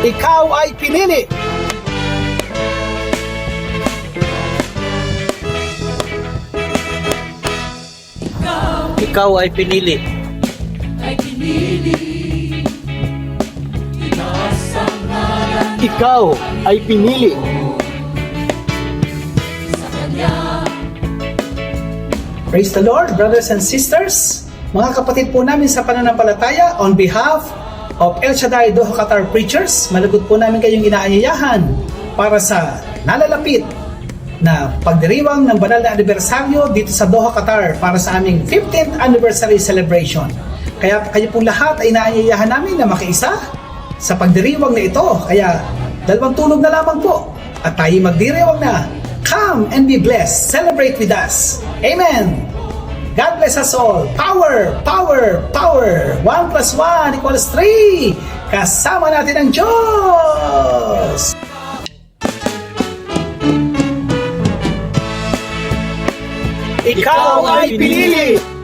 ikaw ay pinili. Ikaw ay pinili. Ikaw ay pinili. Praise the Lord, brothers and sisters. Mga kapatid po namin sa pananampalataya, on behalf of El Shaddai Doha Qatar Preachers, malugod po namin kayong inaanyayahan para sa nalalapit na pagdiriwang ng banal na anibersaryo dito sa Doha, Qatar para sa aming 15th anniversary celebration. Kaya kayo po lahat ay inaanyayahan namin na makiisa sa pagdiriwang na ito. Kaya dalawang tunog na lamang po at tayo magdiriwang na. Come and be blessed. Celebrate with us. Amen. God bless. Power, power, power. 1 plus 1 equals 3. Kasama natin ang Diyos. Ikaw ay pinili.